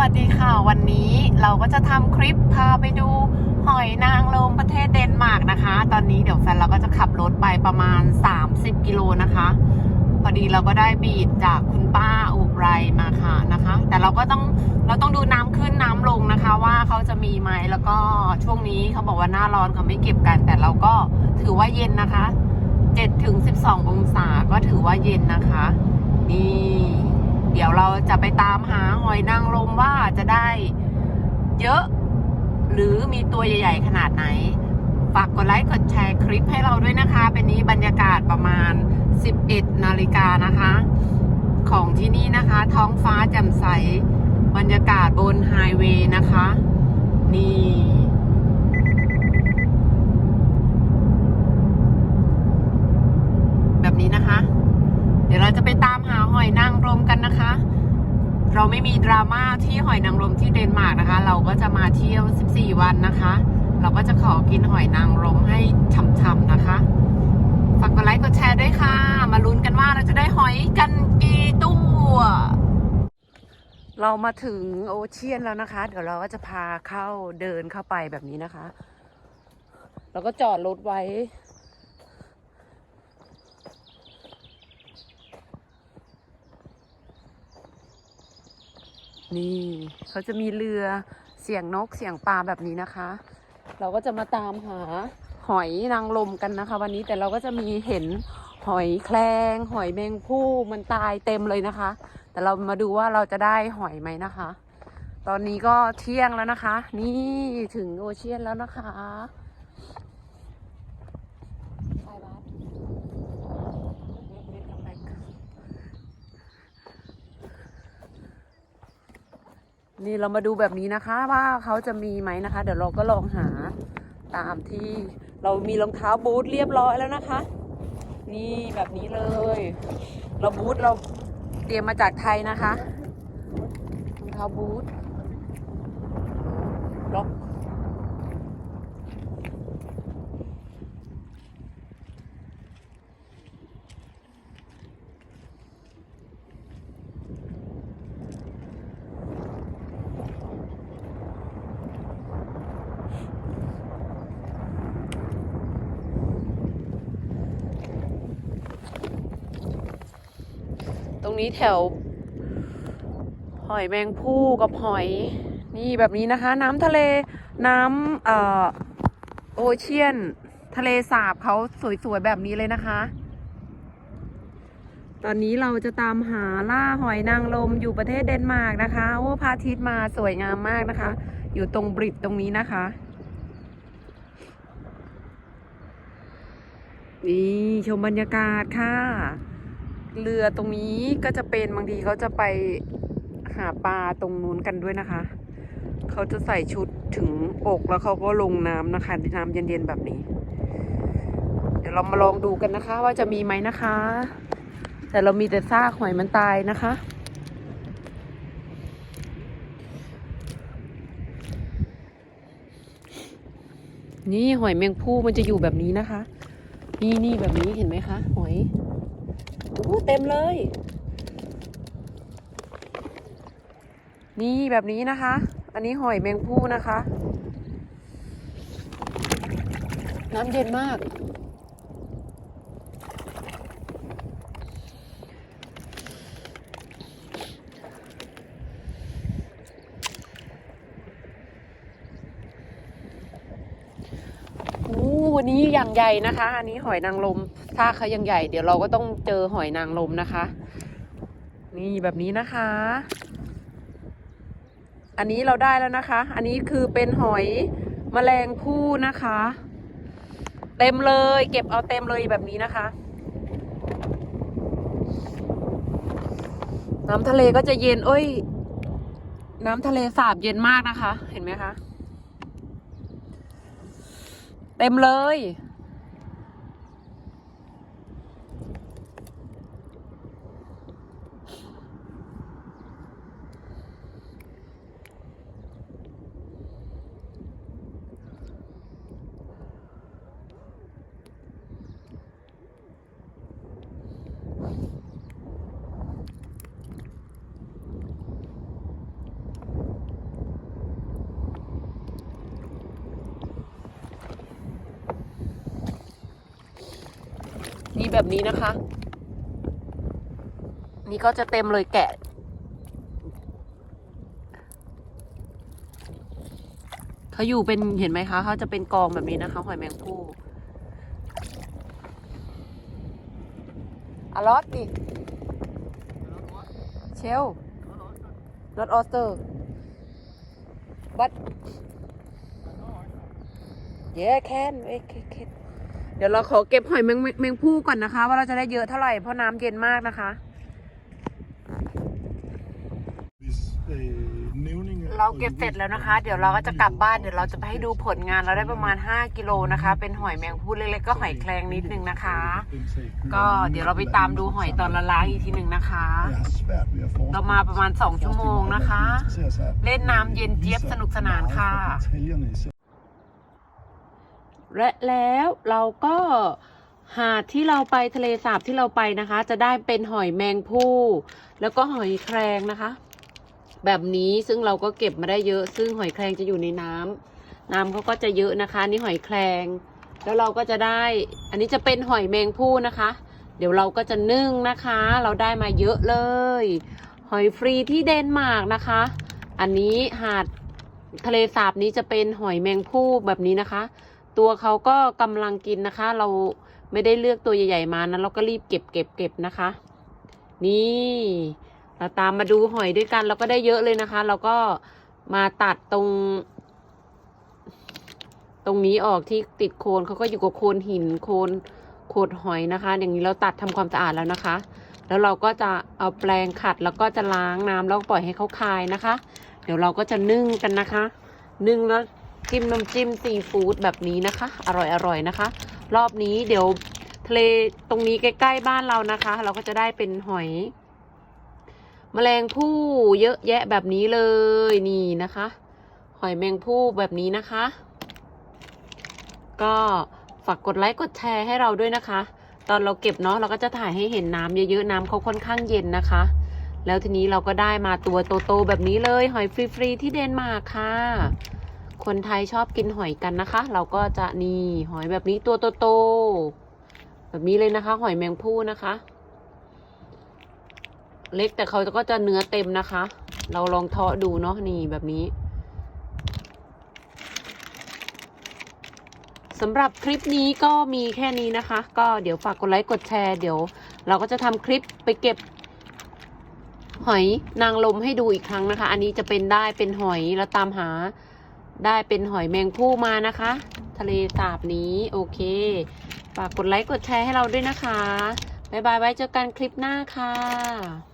วัสดีค่ะ วันนี้เราก็จะทำคลิปพาไปดูหอยนางรมประเทศเดนมาร์กนะคะ ตอนนี้เดี๋ยวแฟนเราก็จะขับรถไปประมาณ 30 กิโลนะคะ พอดีเราก็ได้บีดจากคุณป้าอุไรมาค่ะนะคะ แต่เราก็ต้องเราต้องดูน้ำขึ้นน้ำลงนะคะ ว่าเขาจะมีไหมแล้วก็ช่วงนี้เขาบอกว่าหน้าร้อนเขาไม่เก็บกัน แต่เราก็ถือว่าเย็นนะคะ7ถึง12 องศาก็ถือว่าเย็นนะคะ นี่ ดี๋ยวเราจะไปตามหาหอยนางรมว่าจะได้เยอะ หรือมีตัวใหญ่ ๆ ขนาดไหน ฝากกดไลค์กดแชร์คลิปให้เราด้วยนะคะ เป็นนี้บรรยากาศประมาณ 11 นาฬิกานะคะ ของที่นี่นะคะ ท้องฟ้าแจ่มใส บรรยากาศบนไฮเวย์นะคะ นี่ แบบนี้นะคะ เดี๋ยวเราจะไปตามหาห อยนางรมกันนะคะ เราไม่มีดราม่าที่หอยนางรมที่เดนมาร์กนะคะ เราก็จะมาเที่ยว 14 วันนะคะ เราก็จะขอกินหอยนางรมให้ฉ่ำๆนะคะฝากกดไลค์กดแชร์ด้วยค่ะ มาลุ้นกันว่าเราจะได้หอยกันกี่ตัวเรามาถึงโอเชียนแล้วนะคะ เดี๋ยวเราก็จะพาเข้าเดินเข้าไปแบบนี้นะคะ แล้วก็จอดรถไว้ นี่เขาจะมีเรือเสียงนกเสียงปลาแบบนี้นะคะ เราก็จะมาตามหาหอยนางรมกันนะคะ วันนี้แต่เราก็จะมีเห็นหอยแครงหอยแมงผู้มันตายเต็มเลยนะคะ แต่เรามาดูว่าเราจะได้หอยไหมนะคะ ตอนนี้ก็เที่ยงแล้วนะคะ นี่ถึงโอเชียนแล้วนะคะไปบัส นี่เรามาดูแบบนี้นะคะว่าเขาจะมีไหมนะคะ เดี๋ยวเราก็ลองหาตามที่เรามีรองเท้าบูทเรียบร้อยแล้วนะคะ นี่แบบนี้เลย เราบูทเราเตรียมมาจากไทยนะคะรองเท้าบูทล็อก นี้แถว หอยแมงผู้กับหอย นี่แบบนี้นะคะ น้ำทะเล น้ำเอ่อโอเชียน ทะเลสาบเขาสวยๆแบบนี้เลยนะคะ ตอนนี้เราจะตามหาล่าหอยนางรมอยู่ประเทศเดนมาร์กนะคะ โอ้พระอาทิตย์มาสวยงามมากนะคะ อยู่ตรงบริดตรงนี้นะคะนี่ชมบรรยากาศค่ะ เรือตรงนี้ก็จะเป็นบางทีเขาจะไปหาปลาตรงนู้นกันด้วยนะคะ เขาจะใส่ชุดถึงอกแล้วเขาก็ลงน้ำนะคะน้ำเย็นๆแบบนี้ เดี๋ยวเรามาลองดูกันนะคะ ว่าจะมีไหมนะคะ แต่เรามีแต่ซากหอยมันตายนะคะนี่หอยแมงผู้มันจะอยู่แบบนี้นะคะ นี่นี่แบบนี้เห็นไหมคะ หอย อ้เต็มเลย นี่แบบนี้นะคะ อันนี้หอยแมงผู้นะคะ น้ำเย็นมาก โอ้วันนี้ อย่างใหญ่นะคะ อันนี้หอยนางรมถ้าเขายังใหญ่ เดี๋ยวเราก็ต้องเจอหอยนางรมนะคะ นี่แบบนี้นะคะ อันนี้เราได้แล้วนะคะ อันนี้คือเป็นหอยแมลงผู้นะคะ เต็มเลย เก็บเอาเต็มเลยแบบนี้นะคะ น้ำทะเลก็จะเย็นเอ้ย น้ำทะเลสาบเย็นมากนะคะ เห็นไหมคะเต็มเลย มีแบบนี้นะคะ นี่ก็จะเต็มเลยแกะ เขาอยู่เป็นเห็นไหมคะเขาจะเป็นกองแบบนี้นะคะหอยแมงภู่อลอตดิเชล not oyster but yeah can okay, okay. เดี๋ยวเราขอเก็บหอยแมงแมงภู่ก่อนนะคะ ว่าเราจะได้เยอะเท่าไหร่เพราะน้ำเย็นมากนะคะ Hvis øh, nævninge เราเก็บเสร็จแล้วนะคะ เดี๋ยวเราก็จะกลับบ้านเดี๋ยวเราจะไปให้ดูผลงานเราได้ประมาณ 5 กิโลนะคะ เป็นหอยแมงภู่เล็กๆก็หอยแครงนิดนึงนะคะ ก็เดี๋ยวเราไปตามดูหอยตอนละล้างอีกทีหนึ่งนะคะ เรามาประมาณ 2 ชั่วโมงนะคะ เล่นน้ำเย็นเจี๊ยบสนุกสนานค่ะ และแล้วเราก็หาดที่เราไปทะเลสาบที่เราไปนะคะ จะได้เป็นหอยแมงผู้แล้วก็หอยแครงนะคะ แบบนี้ซึ่งเราก็เก็บมาได้เยอะ ซึ่งหอยแครงจะอยู่ในน้ำน้ำเขาก็จะเยอะนะคะ นี่หอยแครงแล้วเราก็จะได้ อันนี้จะเป็นหอยแมงผู้นะคะ เดี๋ยวเราก็จะนึ่งนะคะ เราได้มาเยอะเลย หอยฟรีที่เดนมาร์กนะคะ อันนี้หาดทะเลสาบนี้จะเป็นหอยแมงผู้แบบนี้นะคะ ตัวเขาก็กำลังกินนะคะ เราไม่ได้เลือกตัวใหญ่ๆมานะเราก็รีบเก็บเก็บเก็บนะคะ นี่เราตามมาดูหอยด้วยกัน เราก็ได้เยอะเลยนะคะ เราก็มาตัดตรง ตรงนี้ออกที่ติดโคนเขาก็อยู่กับโคนหินโคนโขดหอยนะคะ อย่างนี้เราตัดทำความสะอาดแล้วนะคะ แล้วเราก็จะเอาแปรงขัดแล้วก็จะล้างน้ำแล้วปล่อยให้เขาคายนะคะ เดี๋ยวเราก็จะนึ่งกันนะคะ นึ่งแล้ว จิ้มน้ำจิ้มซีฟู้ดแบบนี้นะคะ อร่อยๆนะคะ รอบนี้เดี๋ยวทะเลตรงนี้ใกล้ๆบ้านเรานะคะ เราก็จะได้เป็นหอย แมลงภู่เยอะแยะแบบนี้เลยนี่นะคะ หอยแมงภู่แบบนี้นะคะ ก็ฝากกดไลค์กดแชร์ให้เราด้วยนะคะ ตอนเราเก็บเนาะเราก็จะถ่ายให้เห็นน้ำเยอะๆน้ำเขาค่อนข้างเย็นนะคะ แล้วทีนี้เราก็ได้มาตัวโตๆแบบนี้เลย หอยฟรีๆที่เดนมาร์กค่ะ คนไทยชอบกินหอยกันนะคะ เราก็จะนี่หอยแบบนี้ตัวโตๆแบบนี้เลยนะคะ หอยแมงภู่นะคะ เล็กแต่เขาก็จะเนื้อเต็มนะคะ เราลองเทาะดูเนาะนี่แบบนี้สำหรับคลิปนี้ก็มีแค่นี้นะคะ ก็เดี๋ยวฝากกดไลค์กดแชร์เดี๋ยว เราก็จะทำคลิปไปเก็บ หอยนางรมให้ดูอีกครั้งนะคะ อันนี้จะเป็นได้เป็นหอยแล้วตามหา ได้เป็นหอยแมงผู้มานะคะ ทะเลสาบนี้โอเคฝากกดไลค์กดแชร์ให้เราด้วยนะคะ บ๊ายบายไว้เจอกันคลิปหน้าค่ะ